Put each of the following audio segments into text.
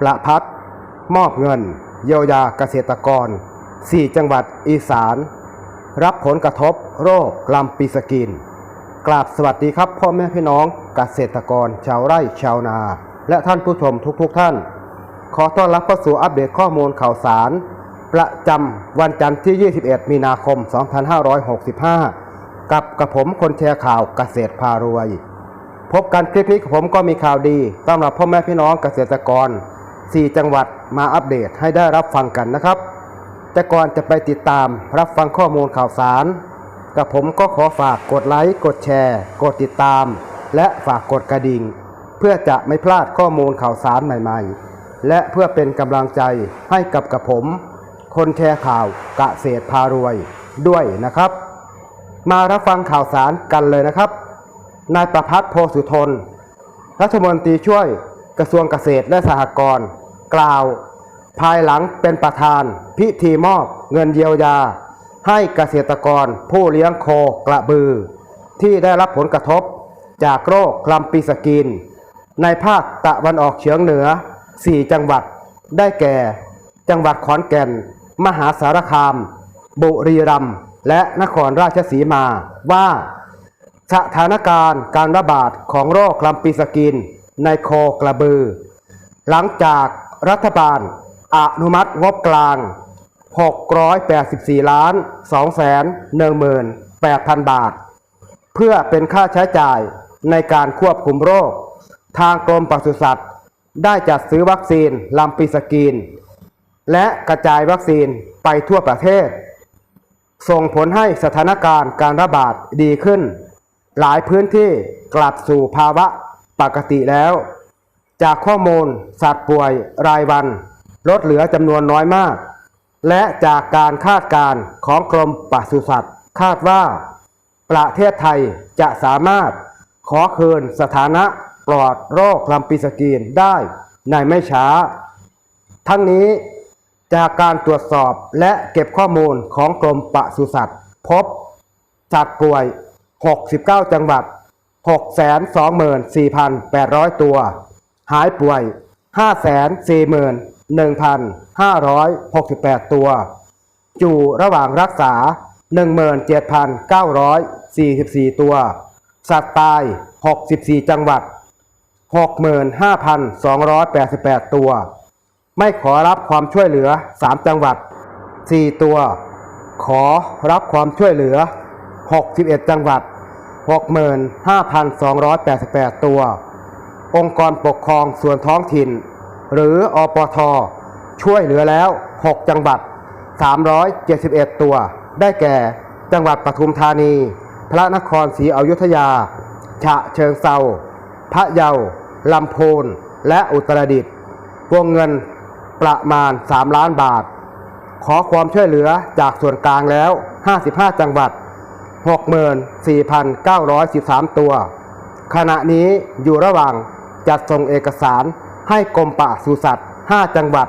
ประพัดมอบเงิน เยียวยาเกษตรกร 4 จังหวัดอีสาน รับผลกระทบโรคลำปีสกิน กราบสวัสดีครับพ่อแม่พี่น้องเกษตรกรชาวไร่ชาวนา และท่านผู้ชมทุกๆทท่าน ขอต้อนรับเข้าสู่อัปเดตข้อมูลข่าวสาร ประจำวันจันทร์ที่ 21 มีนาคม 2565 กับกระผมคนแชร์ข่าวเกษตรพารวย พบกันคลิปนี้กับผมก็มีข่าวดีสำหรับพ่อแม่พี่น้องเกษตรกร 4 จังหวัดมาอัปเดตให้ได้รับฟังกันนะครับ แต่ก่อนจะไปติดตามรับฟังข้อมูลข่าวสาร กับผมก็ขอฝากกดไลค์ กดแชร์ กดติดตาม และฝากกดกระดิ่ง เพื่อจะไม่พลาดข้อมูลข่าวสารใหม่ๆ และเพื่อเป็นกำลังใจให้กับกับผม คนแชร์ข่าวกะเกษพารวยด้วยนะครับ มารับฟังข่าวสารกันเลยนะครับนายประพัฒน์โพสุทนรัฐมนตรีช่วย กระทรวงเกษตรและสหกรณ์กล่าว ภายหลังเป็นประธาน พิธีมอบเงินเยียวยา ให้เกษตรกรผู้เลี้ยงโคกระบือ ที่ได้รับผลกระทบจากโรคคลำปีสกิน ในภาคตะวันออกเฉียงเหนือ 4 จังหวัดได้แก่ จังหวัดขอนแก่น มหาสารคาม บุรีรัมย์และนครราชสีมาว่าสถานการณ์การระบาดของโรคคลำปีสกิน ในโคกระบือ หลังจากรัฐบาลอนุมัติงบกลาง 684 ล้าน 2 แสน18,000 บาท เพื่อเป็นค่าใช้จ่ายในการควบคุมโรค ทางกรมปศุสัตว์ ได้จัดซื้อวัคซีนลำปีสกินและกระจายวัคซีนไปทั่วประเทศ ส่งผลให้สถานการณ์การระบาดดีขึ้น หลายพื้นที่กลับสู่ภาวะ ปกติแล้ว จากข้อมูลสัตว์ป่วยรายวัน ลดเหลือจำนวนน้อยมาก และจากการคาดการณ์ของกรมปศุสัตว์ คาดว่า ประเทศไทยจะสามารถขอคืนสถานะปลอดโรคลำปีสกีนได้ในไม่ช้า ทั้งนี้จากการตรวจสอบและเก็บข้อมูลของกรมปศุสัตว์ พบ สัตว์ป่วย 69 จังหวัด 624,800 ตัว หายป่วย 541,568 ตัว อยู่ระหว่างรักษา 17,944 ตัว สัตว์ตาย 64 จังหวัด 65,288 ตัว ไม่ขอรับความช่วยเหลือ 3 จังหวัด 4 ตัว ขอรับความช่วยเหลือ 61 จังหวัด 65,288 ตัว องค์กรปกครองส่วนท้องถิ่น หรืออปท ช่วยเหลือแล้ว 6 จังหวัด 371 ตัว ได้แก่ จังหวัดปทุมธานี พระนครศรีอยุธยา ฉะเชิงเซาพระเยา ลำพูน และอุตรดิตถ์ วงเงินประมาณ 3 ล้านบาท ขอความช่วยเหลือจากส่วนกลางแล้ว 55 จังหวัด 64,913 ตัว ขณะนี้อยู่ระหว่างจัดส่งเอกสารให้กรมปศุสัตว์ 5 จังหวัด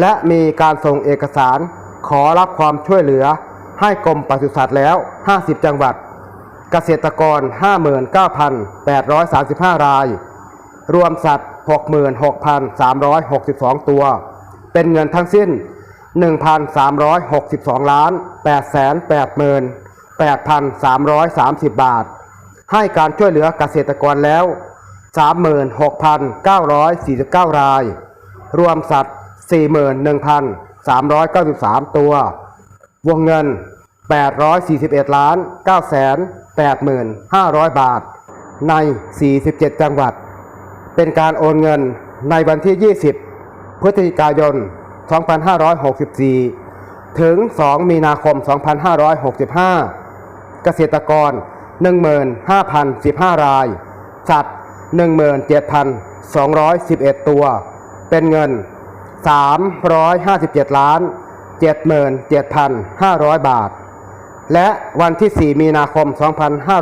และมีการส่งเอกสารขอรับความช่วยเหลือให้กรมปศุสัตว์แล้ว 50 จังหวัด เกษตรกร 59,835 ราย รวมสัตว์ 66,362 ตัว เป็นเงินทั้งสิ้น 1,362 ล้าน880,000 8,330 บาท ให้การช่วยเหลือเกษตรกรแล้ว 36,949 ราย รวมสัตว์ 41,393 ตัว วงเงิน 841ล้าน9แสน85,500 บาท ใน 47 จังหวัด เป็นการโอนเงินในวันที่ 20 พฤศจิกายน 2564 ถึง 2 มีนาคม 2565 เกษตรกร 15,015 ราย สัตว์ 17,211 ตัว เป็นเงิน 357 ล้าน 77,500 บาท และวันที่ 4 มีนาคม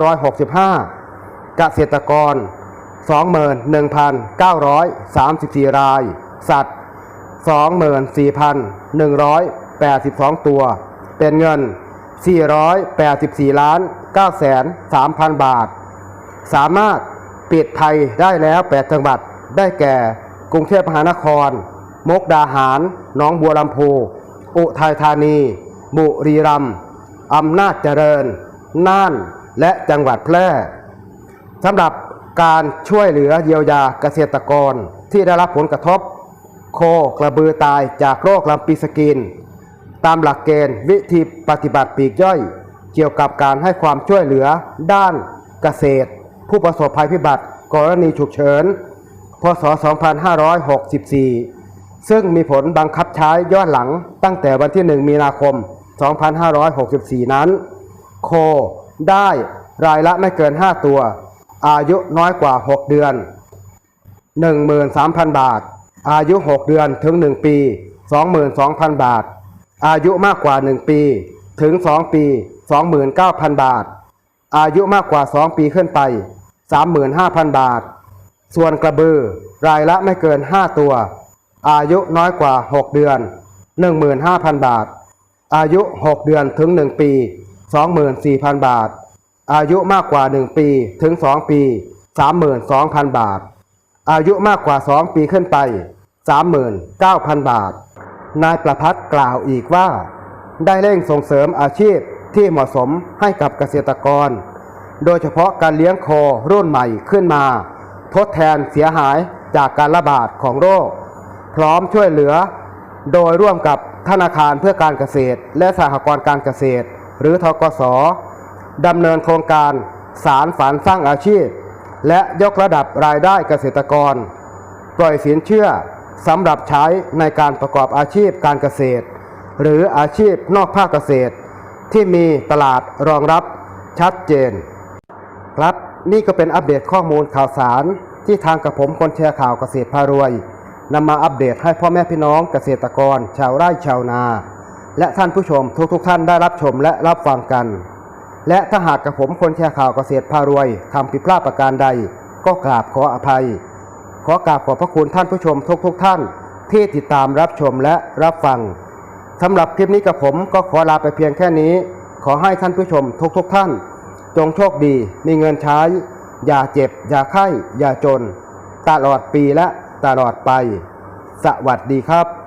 2565 เกษตรกร 21,934 ราย สัตว์ 24,182 ตัว เป็นเงิน 484 ล้าน9แสน3,000 บาท สามารถปิดไทยได้แล้ว 8 จังหวัดได้แก่ กรุงเทพมหานคร มกดาหารหนองบัวลำพูอุทัยธานี บุรีรัมย์อำนาจเจริญ น่าน และจังหวัดแพร่สำหรับการช่วยเหลือเยียวยาเกษตรกรที่ได้รับผลกระทบ โคกระบือตายจากโรคลำปีสกิน ตามหลักเกณฑ์วิธีปฏิบัติปีกย่อย เกี่ยวกับการให้ความช่วยเหลือ ด้านเกษตร ผู้ประสบภัยพิบัติกรณีฉุกเฉิน พศ 2564 ซึ่งมีผลบังคับใช้ย้อนหลังตั้งแต่วันที่ 1 มีนาคม 2564 นั้น โคได้รายละไม่เกิน 5 ตัว อายุน้อยกว่า 6 เดือน 13,000 บาท อายุ 6 เดือนถึง 1 ปี 22,000 บาท อายุมากกว่า 1 ปี ถึง 2 ปี 29,000 บาท อายุมากกว่า 2 ปีขึ้นไป 35,000 บาท ส่วนกระบือ รายละไม่เกิน 5 ตัว อายุน้อยกว่า 6 เดือน 15,000 บาท อายุ 6 เดือนถึง 1 ปี 24,000 บาท อายุมากกว่า 1 ปีถึง 2 ปี 32,000 บาท อายุมากกว่า 2 ปีขึ้นไป 39,000 บาท นายประพัฒน์กล่าวอีกว่า ได้เร่งส่งเสริมอาชีพที่เหมาะสมให้กับเกษตรกร โดยเฉพาะการเลี้ยงโครุ่นใหม่ขึ้นมา ทดแทนเสียหายจากการระบาดของโรค พร้อมช่วยเหลือ โดยร่วมกับธนาคารเพื่อการเกษตร และสหกรณ์การเกษตร หรือทกสดำเนินโครงการสารฝันสร้างอาชีพ และยกระดับรายได้เกษตรกร ปล่อยสินเชื่อ สำหรับใช้ในการประกอบอาชีพการเกษตร หรืออาชีพนอกภาคเกษตร ที่มีตลาดรองรับชัดเจน ครับนี่ก็เป็นอัปเดตข้อมูลข่าวสาร ที่ทางกับผมคนแชร์ข่าวเกษตรพารวยนำมาอัปเดตให้พ่อแม่พี่น้องเกษตรกร ชาวไร่ชาวนา และท่านผู้ชมทุกๆทท่านได้รับชมและรับฟังกัน และถ้าหากกับผมคนแชร์ข่าวเกษตรพารวยทำผิดพลาดประการใด ก็กราบขออภัย ขอกราบขอบพระคุณท่านผู้ชมทุกๆทท่าน ที่ติดตามรับชมและรับฟังสำหรับคลิปนี้กับผมก็ขอลาไปเพียงแค่นี้ ขอให้ท่านผู้ชมทุกๆทท่าน จงโชคดีมีเงินใช้ อย่าเจ็บ อย่าไข้ อย่าจน ตลอดปีและตลอดไป สวัสดีครับ